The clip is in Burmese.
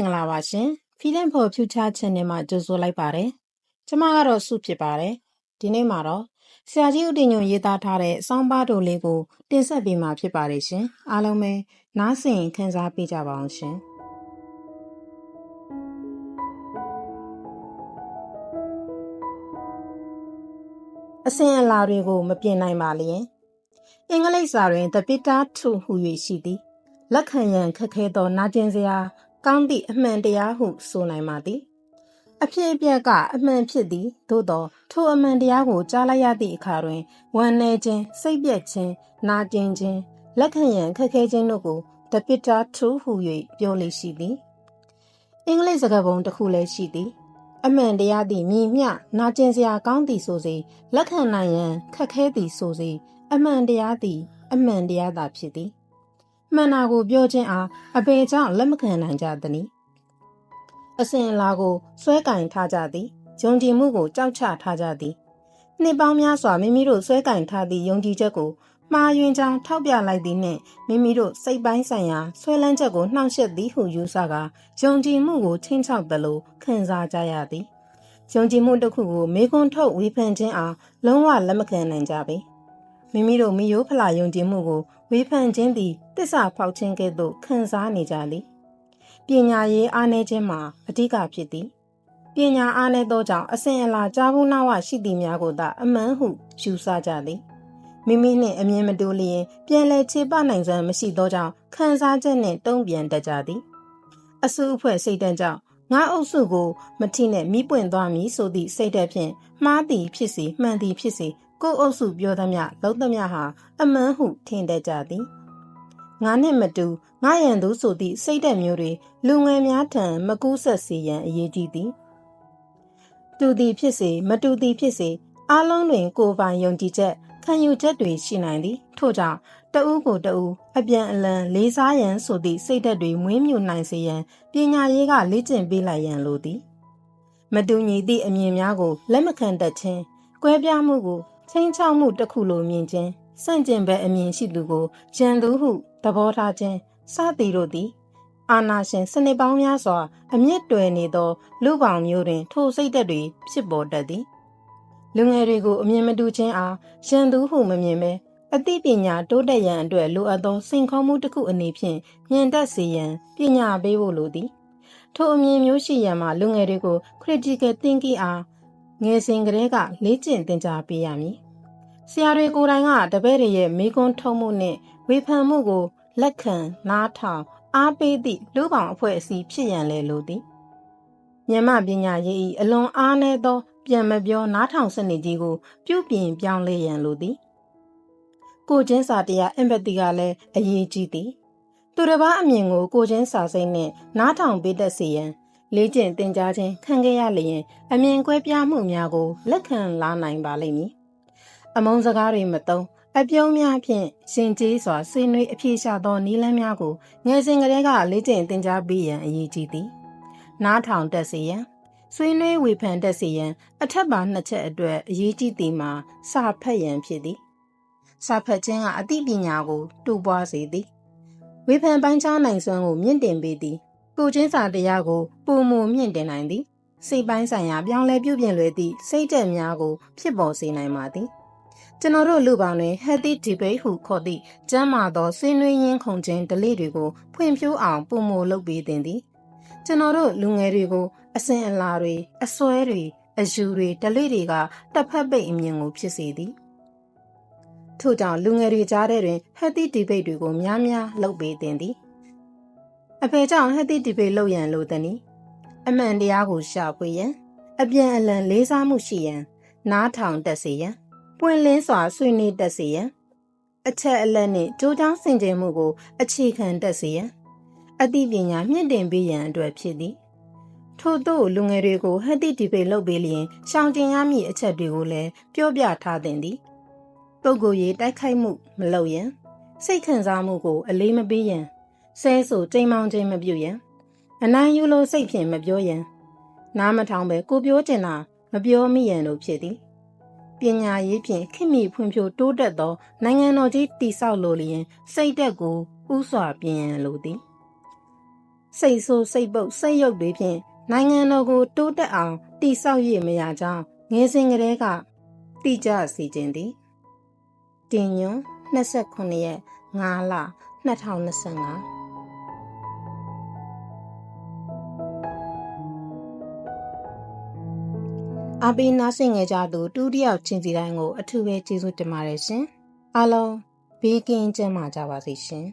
င်္ဂလာပါရှင် Freedom for Future Channel မှာကြိုဆိုလိုက်ပါတယ်ကျမကတော့စုဖြစ်ပါတယ်ဒီနေ့မှာတော့ဆရာကြီးဦးတင်ညွန့်ရေးသားထားတဲ့စောင်းပါတော်လေးကိုတင်ဆက်ပေးမှာဖြစ်ပါတယ်ရှင်အားလုံးပဲနားဆင်ခံစားပေးကြပါအောင်ရှင်အစဉ်အလာတွေကိုမပြင်နိုင်ပါလျင်အင်္ဂလိပ်စာတွင် The Bitter Truth ဟူ၍ရှိသည်လက်ခံရန်ခက်ခဲသောနာကျင်စရာ ကောင်းသည့်အမှန်တရားဟုဆိုနိုင်ပါသည်အဖြစ်အပျက်ကအမှန်ဖြစ်သည်သို့သောထိုအမှန်တရားကိုကြားလိုက်ရသည့်အခါတွင်ဝမ်းနည်းခြင်းစိတ်ပြက်ခြင်းနာကျင်ခြင်းလက်ခံရန်ခက်ခဲခြင်းတို့ကို The Bitter Truth ဟူ၍ပြောလေရှိသည်အင်္ဂလိပ်စကားပုံတစ်ခုလည်းရှိသည် အမှန်တရားသည်မြည်မျှနာကျင်စရာကောင်းသည်ဆိုစေလက်ခံနိုင်ရန်ခက်ခဲသည်ဆိုစေအမှန်တရားသည် အမှန်တရားသာဖြစ်သည် မှန်တာကိုပြောခြင်းအားအပေကြောင့်လက်မခံနိုင်ကြသည်။အစဉ်အလာကိုဆွဲကင်ထားကြသည်။ယုံကြည်မှုကိုကြောက်ချထားကြသည်။နှစ်ပေါင်းများစွာမိမိတို့ဆွဲကင်ထားသည့်ယုံကြည်ချက်ကိုမှားယွင်းကြောင်းထောက်ပြလိုက်သည်နှင့်မိမိတို့စိတ်ပိုင်းဆိုင်ရာဆွဲလန်းချက်ကိုနှောင့်ယှက်သည်ဟုယူဆကာယုံကြည်မှုကိုချင်းချောက်သလိုခံစားကြရသည်။ယုံကြည်မှုတစ်ခုကိုမေခွန်းထုတ်ဝေဖန်ခြင်းအားလုံးဝလက်မခံနိုင်ကြပေ။မိမိတို့မိယိုးဖလာယုံကြည်မှုကို ဝေဖန်ခြင်းသည်တစ္ဆာဖောက်ခြင်းကဲ့သို့ခံစားနေကြသည်ပညာရေးအားနည်းခြင်းမှာအဓိကဖြစ်သည်ပညာအားနည်းသောကြောင့်အစဉ်အလာကြားဘူးနာဝရှိသည်များကိုသာအမှန်ဟုယူဆကြသည်မိမိနှင့်အမြင်မတူလျင်ပြန်လည်ခြေပနိုင်စွမ်းမရှိသောကြောင့်ခံစားချက်နှင့်တုံ့ပြန်တတ်ကြသည်အစုအဖွဲ့စိတ်တန်းကြောင့်ငါအုပ်စုကိုမထိနဲ့မိပွင့်သွားမည်ဆိုသည့်စိတ်ဓာတ်ဖြင့်မှားသည်ဖြစ်စေမှန်သည်ဖြစ်စေ ကိုယ်အုပ်စုပြောသမျှလုံးသမျှဟာအမှန်ဟုထင်တတ်ကြသည်ငါနှင့်မတူငါရန်သူဆိုသည့်စိတ်သက်မျိုးတွေလူငယ်များထံမကူးဆက်စေရန်အရေးကြီးသည်တူသည်ဖြစ်စေမတူသည်ဖြစ်စေအလုံးတွင် ကိုယ်ပိုင်ယုံကြည်ချက်ခံယူချက်တွေရှိနိုင်သည်ထို့ကြောင့်တဦးကိုတဦးအပြန်အလှန်လေးစားရန်ဆိုသည့်စိတ်သက်တွေမွေးမြူနိုင်စေရန်ပညာရေးကလေ့ကျင့်ပေးလိုက်ရန်လိုသည် မတူညီသည့်အမြင်များကိုလက်မခံတတ်ခြင်းကွဲပြားမှုကို ချင်းချောက်မှုတစ်ခုလိုမြင်ခြင်းစန့်ကျင်ဘက်အမြင်ရှိသူကိုရန်သူဟုသဘောထားခြင်းစသည်တို့သည် အာနာရှင်စနစ်ပေါင်းများစွာ အမြင့်တွယ်နေသော လူပောင်မျိုးတွင် ထိုစိတ်သက်တွေဖြစ်ပေါ်တတ်သည်လူငယ်တွေကိုအမြင်မတူခြင်းအားရန်သူဟုမမြင်ပဲအသိပညာတိုးတက်ရန်အတွက်လိုအပ်သောစိန်ခေါ်မှုတစ်ခုအနေဖြင့်မြင်တတ်စေရန်ပညာပေးဖို့လိုသည်ထိုအမြင်မျိုးရှိရန်မှာလူငယ်တွေကို critical thinking အား ငယ်စဉ်ကတည်းကလေ့ကျင့်သင်ကြားပေးရမည်ဆရာတွေကိုယ်တိုင်ကတပည့်တွေရဲ့မိကွန်းထုံးမှုနဲ့ဝေဖန်မှုကိုလက်ခံနားထောင်အားပေးသည့်လူပောင်အဖွဲ့အစည်းဖြစ်ရန်လဲလိုသည်မြန်မာပညာရေး၏အလွန်အားနည်းသော ပြန်မပြောနားထောင်စနစ်ကြီးကို ပြုပြင်ပြောင်းလဲရန်လိုသည်ကိုချင်းစာတရားအင်ပသီကလည်းအရေးကြီးသည်သူတစ်ပါးအမြင်ကိုကိုချင်းစာစိတ်နဲ့နားထောင်ပေးတတ်စေရန် လေ့ကျင့်သင်ကြားခြင်းခံခဲ့ရလျင် အမြင်ကွဲပြားမှုများကိုလက်ခံလာနိုင်ပါလိမ့်မည်အမုန်းစကားတွေမသုံးအပြုံးများဖြင့်ရှင်ကျေးစွာဆွေးနွေးအပြေရှာသောနီလန်းများကိုငယ်စဉ်ကတည်းကလေ့ကျင့်သင်ကြားပေးရန်အရေးကြီးသည်နားထောင်တက်စေရန်ဆွေးနွေးဝေဖန်တက်စေရန်အထက်ပါနှစ်ချက်အတွက်အရေးကြီးသည်မှာစာဖတ်ရန်ဖြစ်သည်စာဖတ်ခြင်းကအသိပညာကိုတူပွားစေသည်ဝေဖန်ပိုင်းခြားနိုင်စွမ်းကိုမြင့်တင်ပေးသည် ကိုချင်းစာတရားကိုပုံမမြင့်တင်နိုင်သည်စိတ်ပိုင်းဆိုင်ရာပြောင်းလဲပြုပြင်လွယ်သည့်စိတ်တက်များကို ဖြစ်ပေါ်စေနိုင်ပါသည်ကျွန်တော်တို့လူပေါင်းတွင် healthy debate ဟုခေါ်သည့်ကျန်းမာသောဆွေးနွေးရင်းခုန်ခြင်းဒလိတွေကိုဖွံ့ဖြိုးအောင်ပုံမလုပ်ပေးတင်သည်ကျွန်တော်တို့လူငယ်တွေကို အစဉ်အလာတွေအစွဲတွေအယူတွေဒလိတွေကတစ်ဖက်ပိတ်အမြင်ကိုဖြစ်စေသည်ထို့ကြောင့်လူငယ်တွေကြားထဲတွင် healthy debate တွေကိုများများလုပ်ပေးတင်သည် အဖေကြောင့် healthy debate လုပ်ရန်လိုသည်အမှန်တရားကိုရှာဖွေရန်အပြန်အလှန်လေးစားမှုရှိရန် နားထောင်တတ်စေရန်ပွင့်လင်းစွာဆွေးနွေးတတ်စေရန်အချက်အလက်နှင့်ကြိုးကြောင်းဆင်ခြင်မှုကိုအခြေခံတတ်စေရန်အသိပညာမြင့်တင်ပေးရန်အတွက်ဖြစ်သည်ထို့သောလူငယ်တွေကိုဟက်တိဒီပေလုပ်ပေးလျင်ရှောင်ကျင်ရမည့်အချက်တွေကိုလည်းပြောပြထားသင့်သည်ပုဂ္ဂိုလ်ရေးတိုက်ခိုက်မှုမလုပ်ရန်စိတ်ခံစားမှုကိုအလေးမပေးရန် ဆဲဆိုတိမ်မောင်ခြင်းမပြုရန်အနိုင်ယူလို့စိတ်ဖြင့်မပြောရန်နားမထောင်ပဲကိုပြောချင်တာမပြောမိရန်တို့ဖြစ်သည်ပညာရေးဖြင့်ခင်မီဖွံ့ဖြိုးတိုးတက်သော နိုင်ငံတော်ကြီးတည်ဆောက်လိုလျင်စိတ်တက်ကိုဥစွာပြင်ရန်လိုသည်စိတ်ဆိုးစိတ်ပုတ်စိတ်ရုပ်တွေဖြင့်နိုင်ငံတော်ကိုတိုးတက်အောင်တိဆောက်ရမရကြောင်းငယ်စဉ်ကတည်းကတိကျစီခြင်းသည်တင်ညွန်29ရက်5လ2025 အပိနာဆင်ငယ်ကြသူတူတယောက်ချင်းစီတိုင်းကို အထူးပဲကျေးဇူးတင်ပါတယ်ရှင်အားလုံးဘေးကင်းကြမှာကြပါစေရှင်